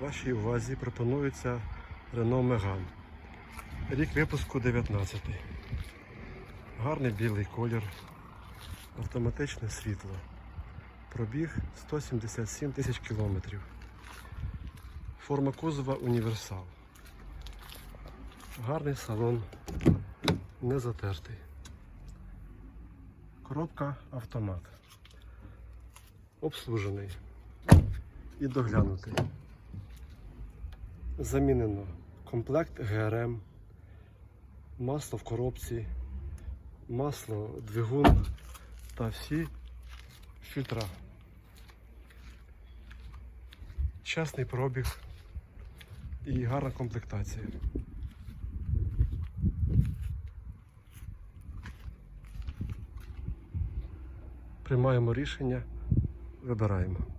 Вашій увазі пропонується Renault Megane. Рік випуску 19. Гарний білий колір, автоматичне світло. Пробіг 177 тисяч кілометрів. Форма кузова універсал. Гарний салон, не затертий. Коробка автомат. Обслужений і доглянутий. Замінено комплект ГРМ, масло в коробці, масло, двигун та всі фільтра. Чесний пробіг і гарна комплектація. Приймаємо рішення, вибираємо.